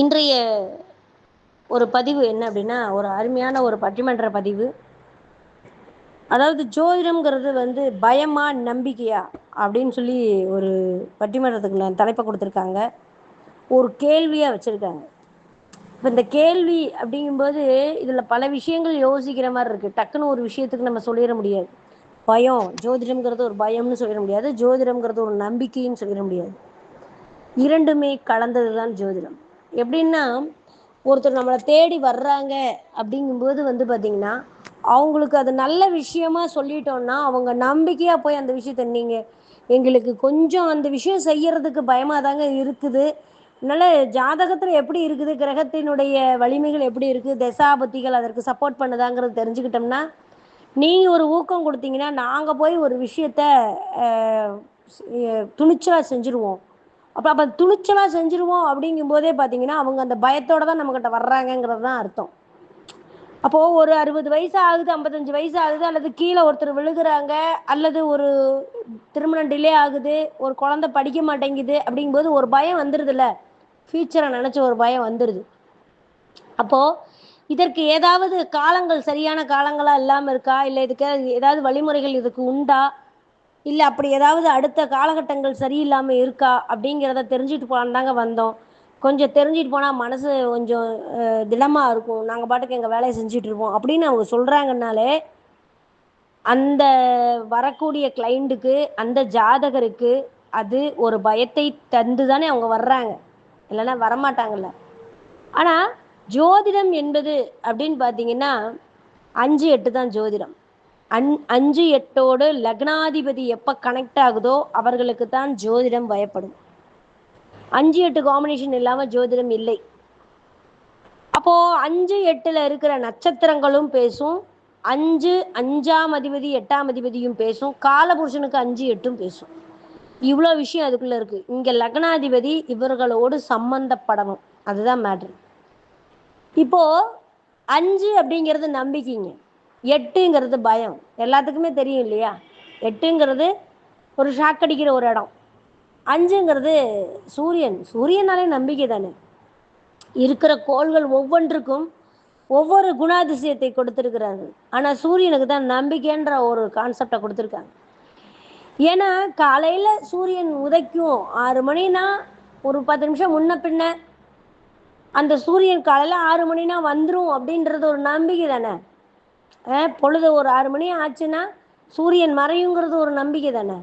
இன்றைய ஒரு பதிவு என்ன அப்படின்னா ஒரு அருமையான ஒரு பட்டிமன்ற பதிவு. அதாவது ஜோதிடம்ங்கிறது வந்து பயமா நம்பிக்கையா அப்படின்னு சொல்லி ஒரு பட்டிமன்றத்துக்கு தலைப்பை கொடுத்துருக்காங்க. ஒரு கேள்வியாக வச்சுருக்காங்க. இப்போ இந்த கேள்வி அப்படிங்கும்போது இதில் பல விஷயங்கள் யோசிக்கிற மாதிரி இருக்குது டக்குன்னு ஒரு விஷயத்துக்கு நம்ம சொல்லிட முடியாது. பயம் ஜோதிடம்ங்கிறது ஒரு பயம்னு சொல்லிட முடியாது. ஜோதிடம்ங்கிறது ஒரு நம்பிக்கைன்னு சொல்லிட முடியாது. இரண்டுமே கலந்தது தான் ஜோதிடம். எப்படின்னா ஒருத்தர் நம்மளை தேடி வர்றாங்க அப்படிங்கும்போது வந்து பார்த்திங்கன்னா அவங்களுக்கு அது நல்ல விஷயமா சொல்லிட்டோம்னா அவங்க நம்பிக்கையாக போய் அந்த விஷயத்த நீங்கள் எங்களுக்கு கொஞ்சம் அந்த விஷயம் செய்யறதுக்கு பயமாக தாங்க இருக்குது. அதனால ஜாதகத்தில் எப்படி இருக்குது கிரகத்தினுடைய வலிமைகள் எப்படி இருக்குது தசாபத்திகள் அதற்கு சப்போர்ட் பண்ணுதாங்கிறது தெரிஞ்சுக்கிட்டோம்னா நீங்கள் ஒரு ஊக்கம் கொடுத்தீங்கன்னா நாங்கள் போய் ஒரு விஷயத்த துணிச்சலாக செஞ்சுருவோம். அப்போ அப்போ துணிச்சலாக செஞ்சிருவோம் அப்படிங்கும் போதே பார்த்தீங்கன்னா அவங்க அந்த பயத்தோட தான் நம்மக்கிட்ட வர்றாங்கங்கிறது தான் அர்த்தம். அப்போது ஒரு அறுபது வயசு ஆகுது ஐம்பத்தஞ்சு வயசு ஆகுது அல்லது கீழே ஒருத்தர் விழுகிறாங்க அல்லது ஒரு திருமணம் டிலே ஆகுது ஒரு குழந்தை படிக்க மாட்டேங்குது அப்படிங்கும்போது ஒரு பயம் வந்துடுதுல்ல ஃபியூச்சரை நினச்ச ஒரு பயம் வந்துடுது அப்போது இதற்கு ஏதாவது காலங்கள் சரியான காலங்களாக இல்லாமல் இருக்கா? இல்லை இதுக்கு ஏதாவது வழிமுறைகள் இதுக்கு உண்டா? இல்லை அப்படி ஏதாவது அடுத்த காலகட்டங்கள் சரியில்லாமல் இருக்கா அப்படிங்கிறத தெரிஞ்சுட்டு போகலான்னு தாங்க வந்தோம். கொஞ்சம் தெரிஞ்சுட்டு போனால் மனசு கொஞ்சம் திடமாக இருக்கும். நாங்கள் பாட்டுக்கு எங்கள் வேலையை செஞ்சுட்டு இருப்போம். அப்படின்னு அவங்க சொல்கிறாங்கனாலே அந்த வரக்கூடிய கிளைண்ட்டுக்கு அந்த ஜாதகருக்கு அது ஒரு பயத்தை தந்து தானே அவங்க வர்றாங்க. இல்லைன்னா வரமாட்டாங்கல்ல. ஆனால் ஜோதிடம் என்பது அப்படின்னு பார்த்தீங்கன்னா அஞ்சு எட்டு தான் ஜோதிடம். அன் அஞ்சு எட்டோடு லக்னாதிபதி எப்போ கனெக்ட் ஆகுதோ அவர்களுக்கு தான் ஜோதிடம் பயப்படும் அஞ்சு எட்டு காம்பினேஷன் இல்லாமல் ஜோதிடம் இல்லை. அப்போ அஞ்சு எட்டுல இருக்கிற நட்சத்திரங்களும் பேசும். அஞ்சு அஞ்சாம் அதிபதி எட்டாம் அதிபதியும் பேசும். காலபுருஷனுக்கு அஞ்சு எட்டும் பேசும். இவ்வளோ விஷயம் அதுக்குள்ள இருக்கு. இங்க லக்னாதிபதி இவர்களோடு சம்பந்தப்படணும். அதுதான் மேட்ரு இப்போ அஞ்சு அப்படிங்கிறது நம்பிக்கைங்க. எட்டுங்கிறது பயம். எல்லாத்துக்குமே தெரியும் இல்லையா? எட்டுங்கிறது ஒரு ஷாக் அடிக்கிற ஒரு இடம். அஞ்சுங்கிறது சூரியன். சூரியனாலே நம்பிக்கை தானே? இருக்கிற கோள்கள் ஒவ்வொன்றுக்கும் ஒவ்வொரு குணாதிசயத்தை கொடுத்துருக்கிறார்கள். ஆனால் சூரியனுக்கு தான் நம்பிக்கைன்ற ஒரு கான்செப்டை கொடுத்துருக்காங்க. ஏன்னா காலையில் சூரியன் உதைக்கும் ஆறு மணினா ஒரு பத்து நிமிஷம் முன்ன பின்ன அந்த சூரியன் காலையில் ஆறு மணினா வந்துடும் அப்படின்றது ஒரு நம்பிக்கை தானே? பொழுது ஒரு ஆறு மணி ஆச்சுன்னா சூரியன் மறையுங்கிறது ஒரு நம்பிக்கை தானே?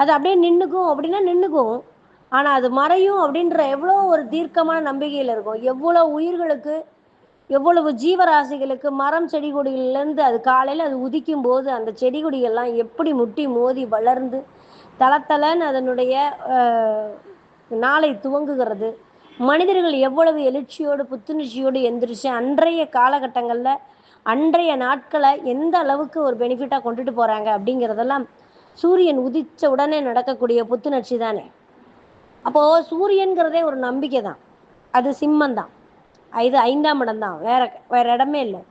அது அப்படியே நின்றுக்கும் அப்படின்னா நின்றுக்கும் ஆனால் அது மறையும் அப்படின்ற எவ்வளோ ஒரு தீர்க்கமான நம்பிக்கையில் இருக்கும். எவ்வளோ உயிர்களுக்கு எவ்வளவு ஜீவராசிகளுக்கு மரம் செடி கொடிகள்லேருந்து அது காலையில் அது உதிக்கும் போது அந்த செடி கொடிகள்லாம் எப்படி முட்டி மோதி வளர்ந்து தளத்தலன்னு அதனுடைய நாளை துவங்குகிறது. மனிதர்கள் எவ்வளவு எழுச்சியோடு புத்துணர்ச்சியோடு எந்திரிச்சு அன்றைய காலகட்டங்களில் அன்றைய நாட்களை எந்த அளவுக்கு ஒரு பெனிஃபிட்டாக கொண்டுட்டு போகிறாங்க அப்படிங்கிறதெல்லாம் சூரியன் உதித்த உடனே நடக்கக்கூடிய புத்துணர்ச்சி தானே? அப்போது சூரியன்கிறதே ஒரு நம்பிக்கை தான். அது சிம்மம் தான். இது ஐந்தாம் இடம் தான். வேற வேற இடமே இல்லை.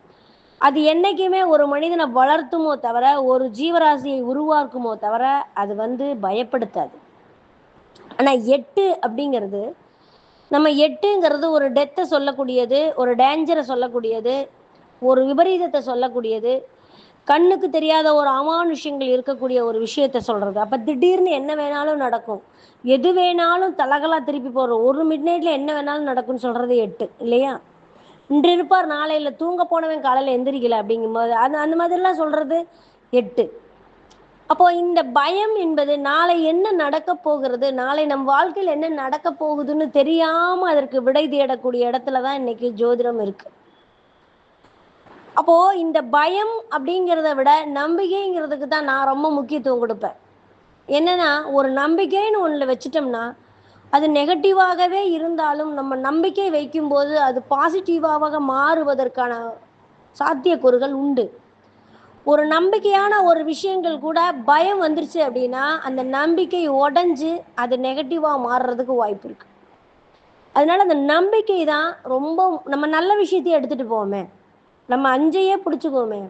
அது என்றைக்குமே ஒரு மனிதனை வளர்த்துமோ தவிர ஒரு ஜீவராசியை உருவாக்குமோ தவிர அது வந்து பயப்படுத்தாது. ஆனால் எட்டு அப்படிங்கிறது நம்ம எட்டுங்கிறது ஒரு டெத்தை சொல்லக்கூடியது ஒரு டேஞ்சரை சொல்லக்கூடியது ஒரு விபரீதத்தை சொல்லக்கூடியது கண்ணுக்கு தெரியாத ஒரு அமானுஷ்யங்கள் இருக்கக்கூடிய ஒரு விஷயத்த சொல்றது. அப்ப திடீர்னு என்ன வேணாலும் நடக்கும். எது வேணாலும் தலகலா திருப்பி போடுறோம் ஒரு மிட் நைட்ல என்ன வேணாலும் நடக்கும்னு சொல்றது எட்டு இல்லையா? இன்று இருப்பார் நாளையில தூங்க போனவன் காலையில எந்திரிக்கல அப்படிங்கும்போது அது அந்த மாதிரிலாம் சொல்றது எட்டு. அப்போ இந்த பயம் என்பது நாளை என்ன நடக்க போகிறது நாளை நம் வாழ்க்கையில் என்ன நடக்க போகுதுன்னு தெரியாம அதற்கு விடை தேடக்கூடிய இடத்துல தான் இன்னைக்கு ஜோதிடம் இருக்கு. அப்போ இந்த பயம் அப்படிங்கிறத விட நம்பிக்கைங்கிறதுக்கு தான் நான் ரொம்ப முக்கியத்துவம் கொடுப்பேன். என்னன்னா ஒரு நம்பிக்கைன்னு ஒன்றில் வச்சுட்டோம்னா அது நெகட்டிவாகவே இருந்தாலும் நம்ம நம்பிக்கை வைக்கும்போது அது பாசிட்டிவாக மாறுவதற்கான சாத்தியக்கூறுகள் உண்டு. ஒரு நம்பிக்கையான ஒரு விஷயங்கள் கூட பயம் வந்துருச்சு அப்படின்னா அந்த நம்பிக்கை உடஞ்சு அது நெகட்டிவாக மாறுறதுக்கு வாய்ப்பு இருக்கு. அதனால அந்த நம்பிக்கை தான் ரொம்ப நம்ம நல்ல விஷயத்தையே எடுத்துட்டு போவோமே. நம்ம அஞ்சையே பிடிச்சிக்குவோமே.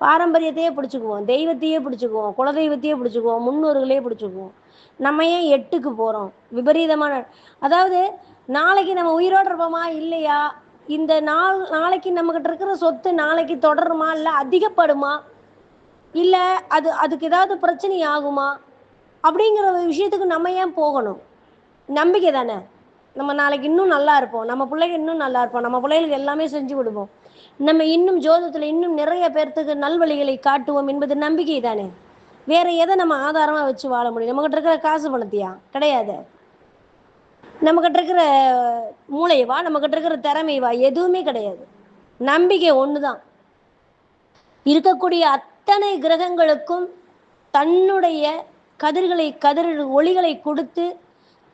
பாரம்பரியத்தையே பிடிச்சிக்குவோம். தெய்வத்தையே பிடிச்சிக்குவோம். குலதெய்வத்தையே பிடிச்சிக்குவோம். முன்னோர்களையே பிடிச்சிக்குவோம். நம்ம ஏன் எட்டுக்கு போகிறோம் விபரீதமான அதாவது நாளைக்கு நம்ம உயிரோடு இருப்போமா? இல்லையா? இந்த நாள் நாளைக்கு நம்மகிட்ட இருக்கிற சொத்து நாளைக்கு தொடருமா? இல்லை அதிகப்படுமா? இல்லை அது அதுக்கு ஏதாவது பிரச்சனை ஆகுமா? அப்படிங்கிற ஒரு விஷயத்துக்கு நம்ம ஏன் போகணும்? நம்பிக்கை தானே? நம்ம நாளைக்கு இன்னும் நல்லா இருப்போம். நம்ம பிள்ளைங்க இன்னும் நல்லா இருப்போம். நம்ம பிள்ளைகளுக்கு எல்லாமே செஞ்சு கொடுப்போம். நம்ம இன்னும் ஜோதத்தில் இன்னும் நிறைய பேர்த்துக்கு நல்வழிகளை காட்டுவோம் என்பது நம்பிக்கை தானே? வேற எதை நம்ம ஆதாரமா வச்சு வாழ முடியும்? நம்மகிட்ட இருக்கிற காசு பணத்தையா? கிடையாது. நம்மகிட்ட இருக்கிற மூளையவா? நம்மகிட்ட இருக்கிற திறமைவா எதுவுமே கிடையாது. நம்பிக்கை ஒண்ணுதான். இருக்கக்கூடிய அத்தனை கிரகங்களுக்கும் தன்னுடைய கதிர்களை கதிர் ஒளிகளை கொடுத்து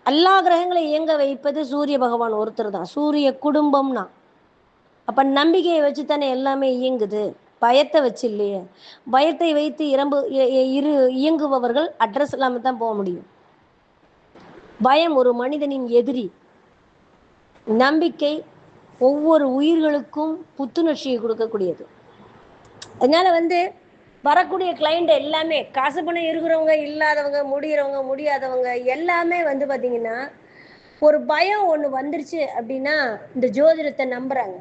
எல்லா கிரகங்களை இயங்க வைப்பது சூரிய பகவான் ஒருத்தர் தான். சூரிய குடும்பம்னா. அப்ப நம்பிக்கையை வச்சு தானே எல்லாமே இயங்குது. பயத்தை வச்சு இல்லையே. பயத்தை வைத்து இரம்பு இ- இரு இயங்குபவர்கள் அட்ரஸ் இல்லாம தான் போக முடியும். பயம் ஒரு மனிதனின் எதிரி. நம்பிக்கை ஒவ்வொரு உயிர்களுக்கும் புத்துணர்ச்சியை கொடுக்கக்கூடியது. அதனால வந்து வரக்கூடிய கிளைண்ட் எல்லாமே காசு பணம் இருக்கிறவங்க இல்லாதவங்க முடிகிறவங்க முடியாதவங்க எல்லாமே வந்து பார்த்தீங்கன்னா ஒரு பயம் ஒன்று வந்துருச்சு அப்படின்னா இந்த ஜோதிடத்தை நம்புறாங்க.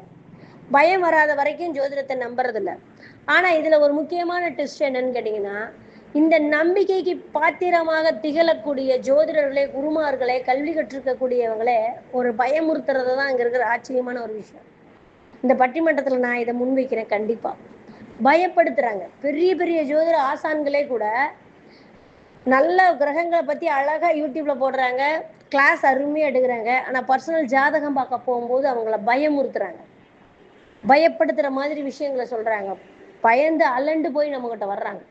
பயம் வராத வரைக்கும் ஜோதிடத்தை நம்புறதில்ல. ஆனால் இதில் ஒரு முக்கியமான டெஸ்ட் என்னன்னு கேட்டிங்கன்னா இந்த நம்பிக்கைக்கு பாத்திரமாக திகழக்கூடிய ஜோதிடர்களே குருமார்களே கல்வி கற்றிருக்கக்கூடியவங்களே ஒரு பயமுறுத்துறது தான் இங்கே இருக்கிற ஆச்சரியமான ஒரு விஷயம். இந்த பட்டிமன்றத்தில் நான் இதை முன்வைக்கிறேன் கண்டிப்பாக பயப்படுத்துறாங்க. பெரிய பெரிய ஜோதிட ஆசான்களே கூட நல்ல கிரகங்களை பற்றி அழகாக யூடியூப்ல போடுறாங்க. கிளாஸ் அருமையாக எடுக்கிறாங்க. ஆனால் பர்சனல் ஜாதகம் பார்க்க போகும்போது அவங்கள பயமுறுத்துறாங்க. பயப்படுத்துகிற மாதிரி விஷயங்களை சொல்கிறாங்க பயந்து அலண்டு போய் நம்மக்கிட்ட வர்றாங்க.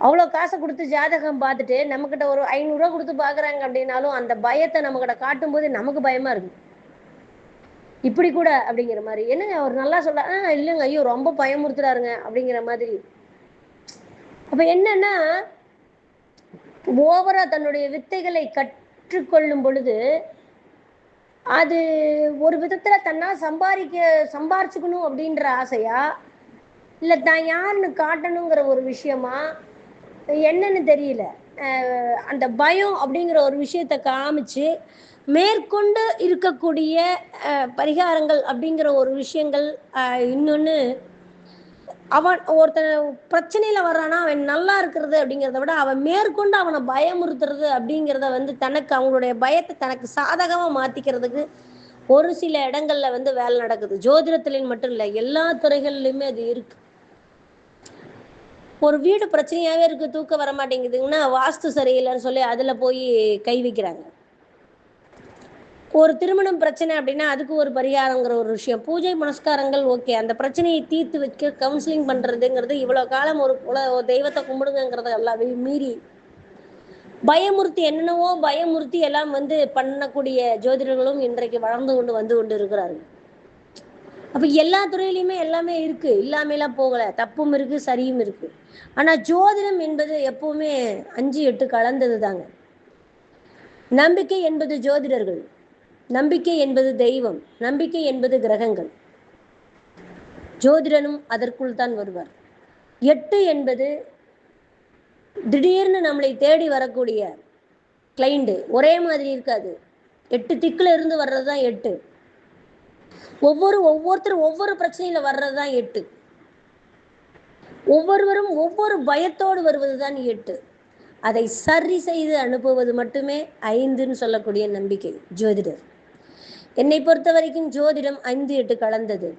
அவ்வளோ காசை கொடுத்து ஜாதகம் பார்த்துட்டு நம்மக்கிட்ட ஒரு ஐநூறுரூவா கொடுத்து பார்க்குறாங்க அப்படின்னாலும் அந்த பயத்தை நம்மக்கிட்ட காட்டும்போது நமக்கு பயமாக இருக்குது இப்படி கூட அப்படிங்கிற மாதிரி. என்னங்க அவர் நல்லா சொல்ல ஆ இல்லைங்க ஐயோ ரொம்ப பயமுறுத்துறாருங்க அப்படிங்கிற மாதிரி. அப்ப என்னன்னா ஓவரா தன்னுடைய வித்தைகளை கற்றுக்கொள்ளும் பொழுது அது ஒரு விதத்துல தன்னா சம்பாதிக்க சம்பாரிச்சுக்கணும் அப்படின்ற ஆசையா? இல்ல தான் யாருன்னு காட்டணுங்கிற ஒரு விஷயமா? என்னன்னு தெரியல. அந்த பயம் அப்படிங்கிற ஒரு விஷயத்த காமிச்சு மேற்கொண்டு இருக்கக்கூடிய பரிகாரங்கள் அப்படிங்கிற ஒரு விஷயங்கள் இன்னொன்று அவன் ஒருத்தன் பிரச்சனையில வர்றானா அவன் நல்லா இருக்கிறது அப்படிங்கிறத விட அவன் மேற்கொண்டு அவனை பயமுறுத்துறது அப்படிங்கிறத வந்து தனக்கு அவங்களுடைய பயத்தை தனக்கு சாதகமாக மாத்திக்கிறதுக்கு ஒரு சில இடங்கள்ல வந்து வேலை நடக்குது. ஜோதிடத்திலையும் மட்டும் இல்லை எல்லா துறைகள்லையுமே அது இருக்கு. ஒரு வீடு பிரச்சனையாவே இருக்கு தூக்கம் வர மாட்டேங்குதுங்கன்னா வாஸ்து சரியில்லைன்னு சொல்லி அதுல போய் கை வைக்கிறாங்க. ஒரு திருமணம் பிரச்சனை அப்படின்னா அதுக்கு ஒரு பரிகாரங்கிற ஒரு விஷயம். பூஜை புனஸ்காரங்கள் ஓகே அந்த பிரச்சனையை தீர்த்து வைக்க கவுன்சிலிங் பண்றதுங்கிறது இவ்வளவு காலம் ஒரு குல ஒரு தெய்வத்தை கும்பிடுங்கிறத எல்லாமே மீறி பயமுறுத்தி என்னென்னவோ பயமுறுத்தி எல்லாம் வந்து பண்ணக்கூடிய ஜோதிடர்களும் இன்றைக்கு வளர்ந்து கொண்டு வந்து கொண்டு இருக்கிறார்கள். அப்ப எல்லா துறையிலையுமே எல்லாமே இருக்கு. இல்லாமலாம் போகல. தப்பும் இருக்கு சரியும் இருக்கு. ஆனா ஜோதிடம் என்பது எப்பவுமே அஞ்சு எட்டு கலந்தது தாங்க நம்பிக்கை என்பது ஜோதிடர்கள். நம்பிக்கை என்பது தெய்வம். நம்பிக்கை என்பது கிரகங்கள். ஜோதிடனும் அதற்குள் தான் வருவார். எட்டு என்பது திடீர்னு நம்மளை தேடி வரக்கூடிய கிளைண்டு ஒரே மாதிரி இருக்காது. எட்டு திக்குல இருந்து வர்றது தான் எட்டு. ஒவ்வொரு ஒவ்வொருத்தரும் ஒவ்வொரு பிரச்சனையில வர்றதுதான் எட்டு ஒவ்வொருவரும் ஒவ்வொரு பயத்தோடு வருவது தான் எட்டு அதை சரி செய்து அனுப்புவது மட்டுமே ஐந்துன்னு சொல்லக்கூடிய நம்பிக்கை ஜோதிடர். என்னை பொறுத்த வரைக்கும் ஜோதிடம் ஐந்து எட்டு கலந்தது.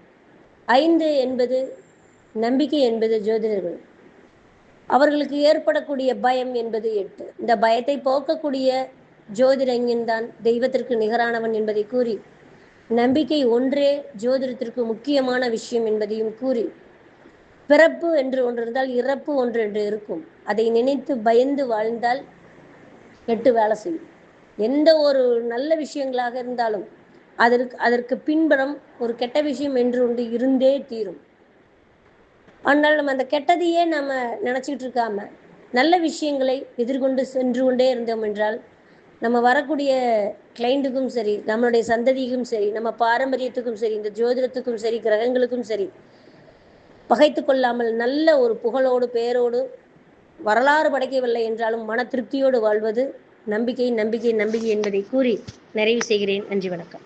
ஐந்து என்பது நம்பிக்கை என்பது ஜோதிடர்கள். அவர்களுக்கு ஏற்படக்கூடிய பயம் என்பது எட்டு. இந்த பயத்தை போக்கக்கூடிய ஜோதிடங்கன் தான் தெய்வத்திற்கு நிகரானவன் என்பதை கூறி நம்பிக்கை ஒன்றே ஜோதிடத்திற்கு முக்கியமான விஷயம் என்பதையும் கூறி பிறப்பு என்று ஒன்று இருந்தால் இறப்பு ஒன்று என்று இருக்கும். அதை நினைத்து பயந்து வாழ்ந்தால் எட்டு வேலை செய்யும். எந்த ஒரு நல்ல விஷயங்களாக இருந்தாலும் அதற்கு அதற்கு பின்புறம் ஒரு கெட்ட விஷயம் என்று ஒன்று இருந்தே தீரும். ஆனால் நம்ம அந்த கெட்டதையே நம்ம நினச்சிக்கிட்டு இருக்காம நல்ல விஷயங்களை எதிர்கொண்டு சென்று கொண்டே இருந்தோம் என்றால் நம்ம வரக்கூடிய கிளைண்ட்டுக்கும் சரி நம்மளுடைய சந்ததிக்கும் சரி நம்ம பாரம்பரியத்துக்கும் சரி இந்த ஜோதிடத்துக்கும் சரி கிரகங்களுக்கும் சரி பகைத்து கொள்ளாமல் நல்ல ஒரு புகழோடு பேரோடு வரலாறு படைக்கவில்லை என்றாலும் மன திருப்தியோடு வாழ்வது நம்பிக்கை நம்பிக்கை நம்பிக்கை என்பதை கூறி நிறைவு செய்கிறேன். நன்றி வணக்கம்.